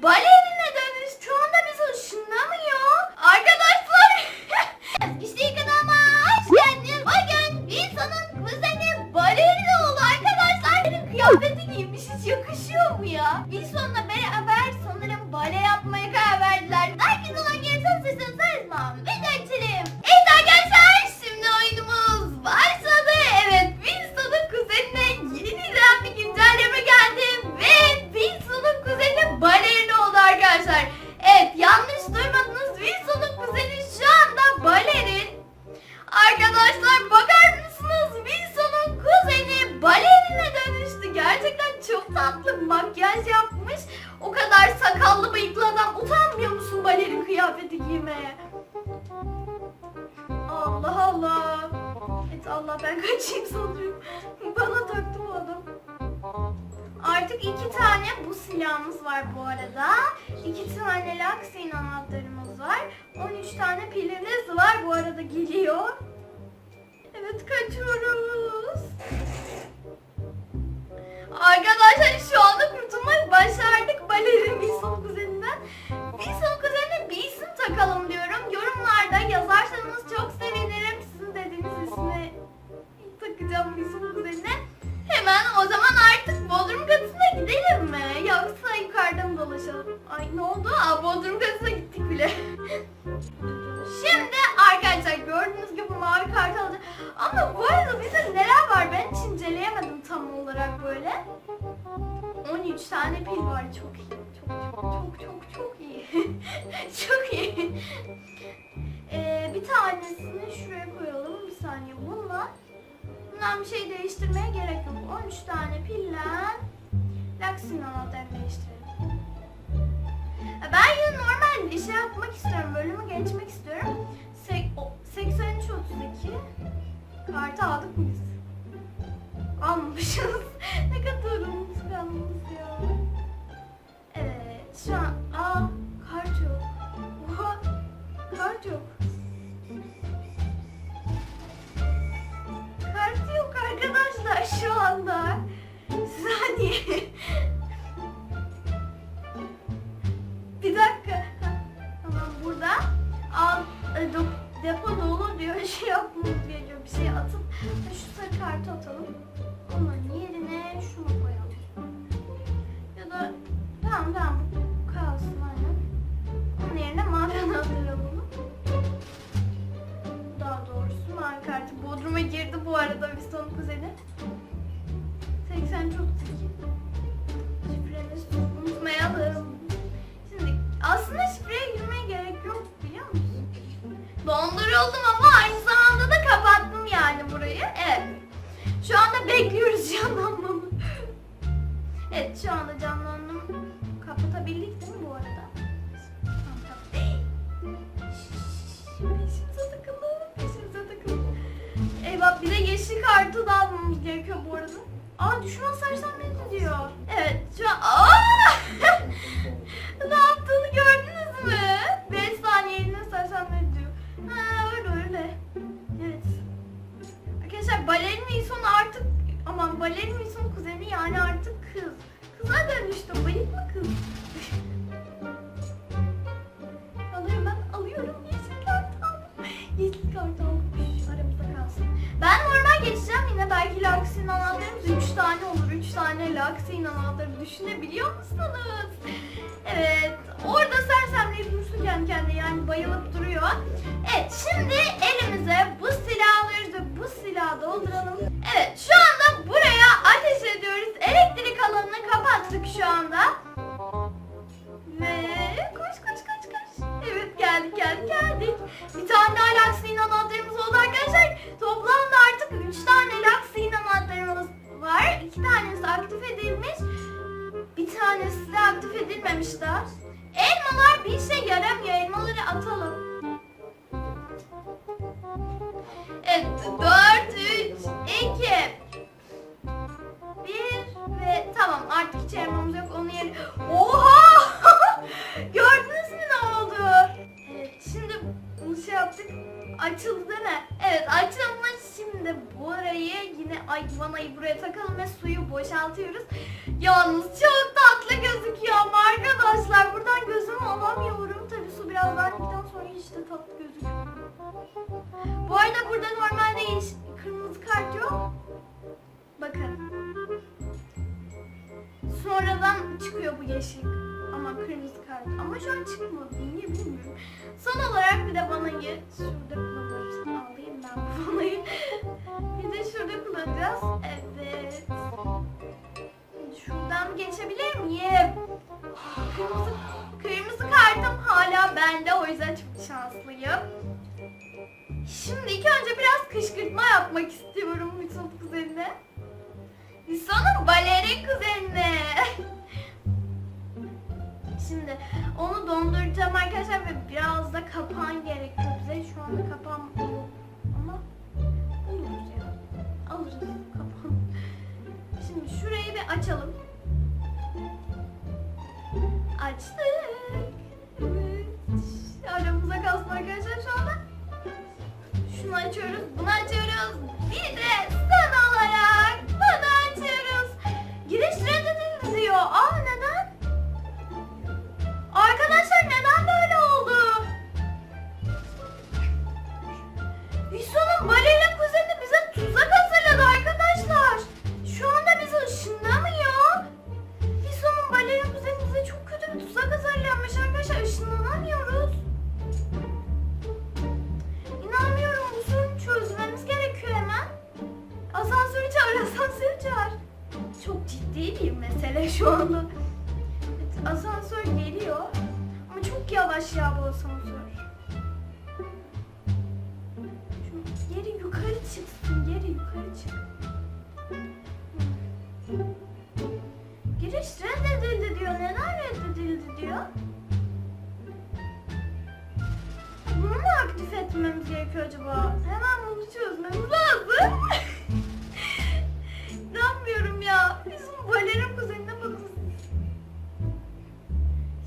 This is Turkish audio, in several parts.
Bora 13 tane pilimiz var bu arada geliyor. Evet kaçıyoruz. Arkadaşlar şu anda kurtulmayı başardık balerin Wilson kuzeninden. Wilson kuzenine bir isim takalım diyorum. Yorumlarda yazarsanız çok sevinirim. Sizin dediğiniz ismi takacağım Wilson kuzenine. Hemen o zaman artık Bodrum katına gidelim mi? Yoksa yukarıda mı dolaşalım? Ay ne oldu? Aa, Bodrum katına gittik bile. Şimdi arkadaşlar gördüğünüz gibi mavi kart alacağım. Ama bu arada bize neler var ben hiç inceleyemedim tam olarak böyle. 13 tane pil var çok iyi. Çok çok çok çok çok iyi. çok iyi. Ee, bir tanesini şuraya koyalım. Bir saniye bununla. Bundan bir şey değiştirmeye gerek yok. 13 tane pillen Luxin anahtarını değiştirelim. Ya Ben yine normal bir şey yapmak istiyorum. Bölümü geçmek istiyorum. Sek- o- 83 32 Kartı aldık mı biz? Almamışız. ne kadar unutkanlıyız ya. Evet şu an... Aa kart yok. Oha kart yok. Arkadaşlar şu anda. Saniye. Bir dakika. Tamam burada. Al e, depo dolu diyor. Şey yapmamız gerekiyor. Bir şey atıp şu sarı kartı atalım. Onun yerine şunu koyalım. Ya da tamam tamam bu kalsın aynen. Onun yerine mavi anahtarı alalım. Daha doğrusu mavi kartı Bodrum'a girdi bu arada bir son kuzeni. Bekliyoruz canlanmamı. evet şu anda canlandım. Kapatabildik değil mi bu arada? Peşimize takıldı. Peşimize takıldı. Eyvah bir de yeşil kartı da almamız gerekiyor bu arada. Aa düşman sersemledi diyor. Evet şu an... Aa! ne yaptığını gördünüz mü? 5 saniyeliğine sersemledi diyor. Ha öyle öyle. Evet. Arkadaşlar balerin Wilson artık... Aman balerin Wilson kuzeni yani artık kız. Kıza dönüştü. Bayıklı kız. Alıyorum ben alıyorum. Yeşil kart aldım. Yeşil kart aldım. Aramızda kalsın. Ben normal geçeceğim yine belki Luxin anahtarımız 3 tane olur. 3 tane Luxin anahtarı düşünebiliyor musunuz? Evet. Orada sersemleyip dursun kendi kendine yani bayılıp duruyor. Evet şimdi elimize bu silahı alıyoruz ve bu silahı dolduralım. iguanayı buraya takalım ve suyu boşaltıyoruz. Yalnız çok tatlı gözüküyor ama arkadaşlar. Buradan gözümü alamıyorum. Tabi su biraz verdikten sonra hiç de tatlı gözükmüyor. Bu arada burada normalde hiç kırmızı kart yok. Bakın. Sonradan çıkıyor bu yeşil ama kırmızı kart. Ama şu an çıkmadı. Niye bilmiyorum. Son olarak bir de bana ye. Şurada kullanacağız. Evet. Şuradan geçebilir miyim? Kırmızı, kırmızı kartım hala bende. O yüzden çok şanslıyım. Şimdi ilk önce biraz kışkırtma yapmak istiyorum Yusuf kuzenine. Yusuf'un balerin kuzenine. Şimdi onu donduracağım arkadaşlar ve biraz da kapan gerekiyor Visu'nun balerin gerekiyor acaba? Hemen bunu çözmemiz lazım. İnanmıyorum ya. Bizim balerin kuzenine bakın.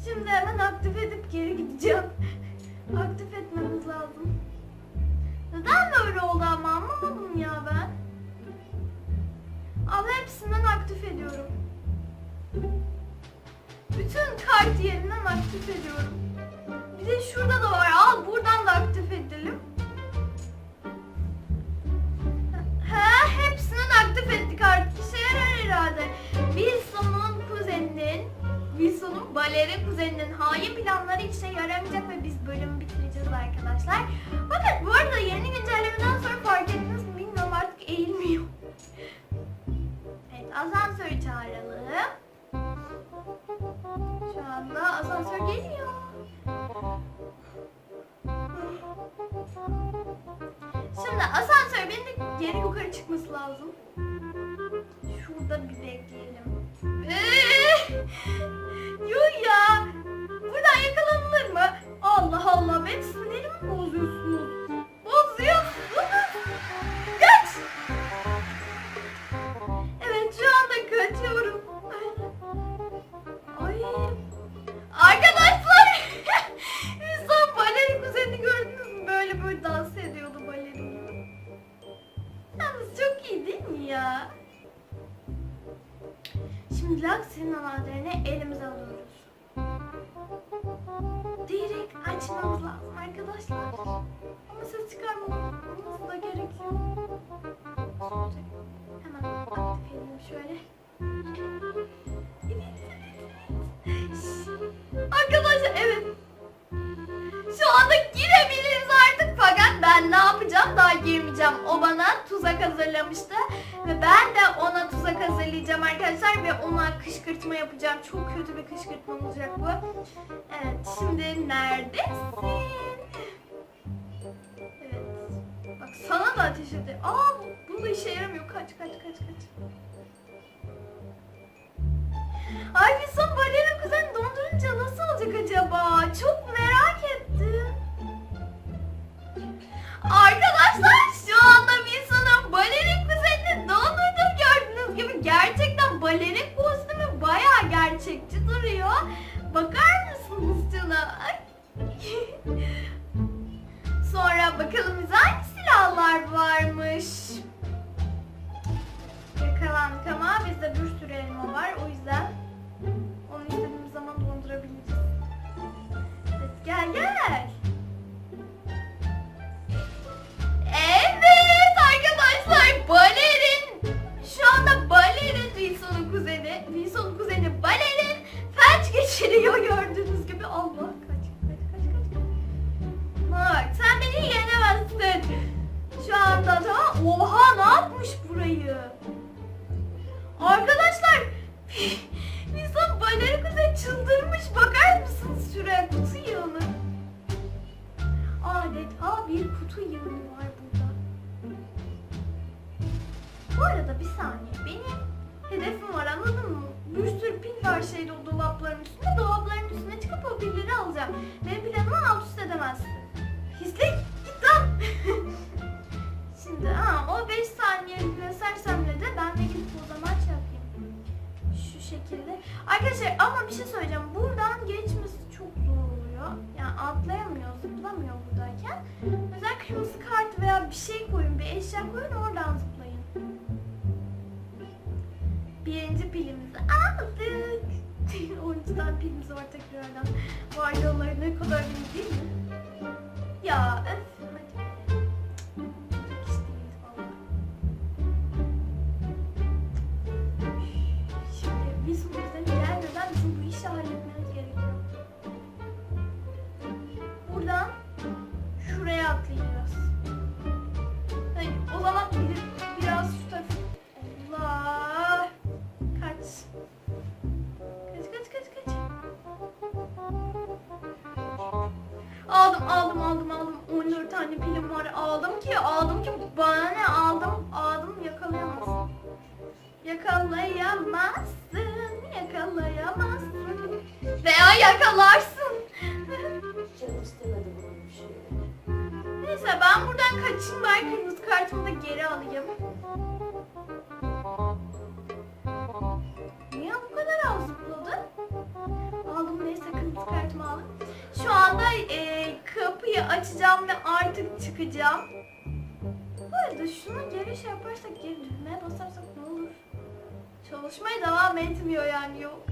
Şimdi hemen aktif edip geri gideceğim. Aktif etmemiz lazım. Neden böyle oldu ama anlamadım ya ben. Al hepsinden aktif ediyorum. Bütün kart yerinden aktif ediyorum. Bir de şurada da var. Al buradan aktif ettik artık. İşe yarar herhalde. Wilson'un kuzeninin, Wilson'un balerin kuzeninin hain planları işe yaramayacak ve biz bölümü bitireceğiz arkadaşlar. Fakat bu arada yeni güncellemeden sonra fark ettiniz mi bilmiyorum artık eğilmiyor. Evet asansörü çağıralım. Şu anda asansör geliyor. Şimdi asansör bindik geri yukarı çıkması lazım. Şurada bir bekleyelim. Ee, Yuh ya. Buradan yakalanılır mı? Allah Allah benim sinirimi. Bozuyorsunuz. Laksi'nin anahtarını elimize alıyoruz. Direkt açmamız lazım arkadaşlar. Ama ses çıkarmamız da gerekiyor. Girmeyeceğim. O bana tuzak hazırlamıştı ve ben de ona tuzak hazırlayacağım arkadaşlar ve ona kışkırtma yapacağım. Çok kötü bir kışkırtma olacak bu. Evet şimdi neredesin? Evet. Bak sana da ateş ediyor. Aa bu, bu da işe yaramıyor. Kaç kaç kaç kaç. Ay son balerin kuzen dondurunca nasıl olacak acaba? Çok merak Bu arada bir saniye. Benim hedefim var anladın mı? Bir sürü pil var şeyde o dolapların üstünde. Dolapların üstüne çıkıp o pilleri alacağım. Benim planımı alt üst edemezsin. Pislik git lan. Şimdi ha, o 5 saniye sersemle de ben de gidip o zaman şey yapayım. Şu şekilde. Arkadaşlar ama bir şey söyleyeceğim. Buradan geçmesi çok zor oluyor. Yani atlayamıyor, zıplamıyor buradayken. Mesela kırmızı kart veya bir şey koyun, bir eşya koyun oradan Birinci pilimizi aldık. 13 tane pilimiz var tekrardan. Vay yolları ne kadar iyi değil mi? Ya öf. Aldım aldım aldım aldım. 14 tane pilim var. Aldım ki aldım ki bana ne aldım aldım yakalayamazsın. Yakalayamazsın. Yakalayamazsın. Veya yakalarsın. Şey. Neyse ben buradan kaçayım ben kırmızı kartımı da geri alayım. Açacağım ve artık çıkacağım. Bu arada şunu geri şey yaparsak geri düğmeye basarsak ne olur? Çalışmaya devam etmiyor yani yok.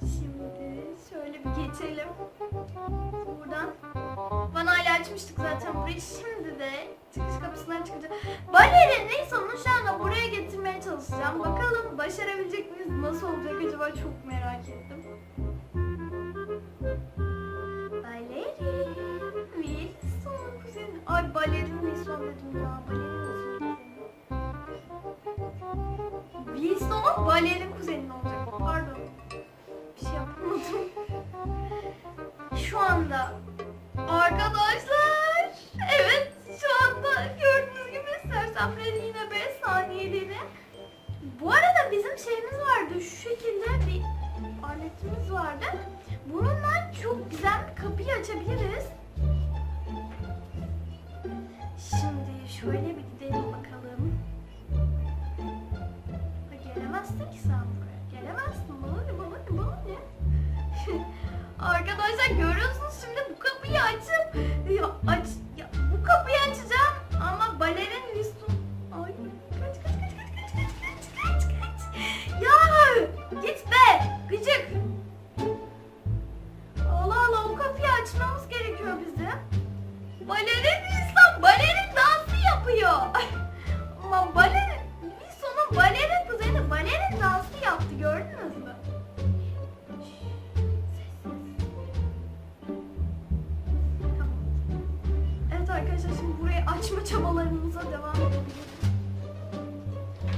Şimdi şöyle bir geçelim. Buradan. Vanayla açmıştık zaten burayı. Şimdi de çıkış kapısından çıkacağım. Balerin onu şu anda buraya getirmeye çalışacağım. Bakalım başarabilecek miyiz? Nasıl olacak acaba çok merak ettim. Balerin Wilson dedim ya. Balerin kuzeni. Wilson'un balerin kuzeninin olacak. Pardon. Bir şey yapamadım. Şu anda Arkadaşlar, evet şu anda gördüğünüz gibi sersemlerin yine 5 saniyeliğine. Bu arada bizim şeyimiz vardı, şu şekilde bir aletimiz vardı. Bununla çok güzel bir kapıyı açabiliriz. Şöyle bir gidelim bakalım. Ha, gelemezsin ki sen buraya. Gelemezsin. Bana ne, bana ne, bana ne? Arkadaşlar görüyorsunuz şimdi bu kapıyı açıp ya aç ya bu kapıyı açacağım ama balerin Wilson ay kaç kaç kaç kaç kaç kaç kaç kaç kaç ya git be gıcık Allah Allah o kapıyı açmamız gerekiyor bizim balerin Wilson balerin yapıyor ama balerin Wilson'un balerin kuzeni balerin dansı yaptı gördünüz mü? Evet arkadaşlar şimdi burayı açma çabalarımıza devam edebiliriz.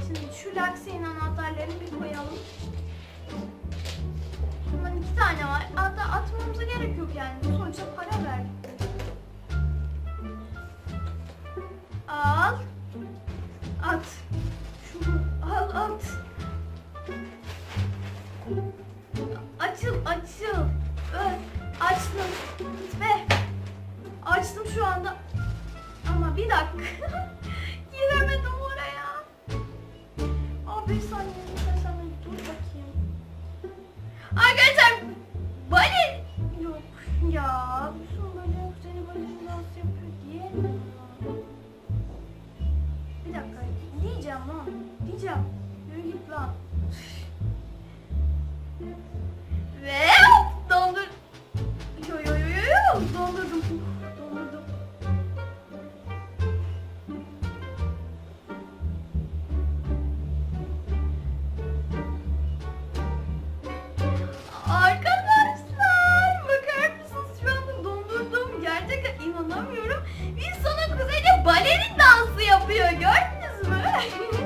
Şimdi şu laksiyin anahtarlarını bir koyalım. Bundan iki tane var. Hatta atmamıza gerek yok yani. Sonuçta para verdik. Bye.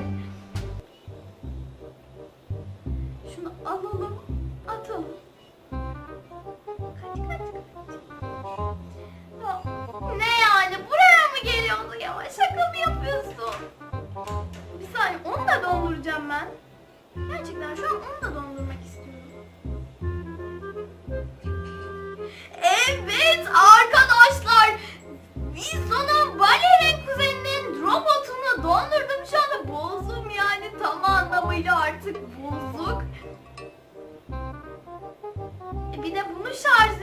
şarj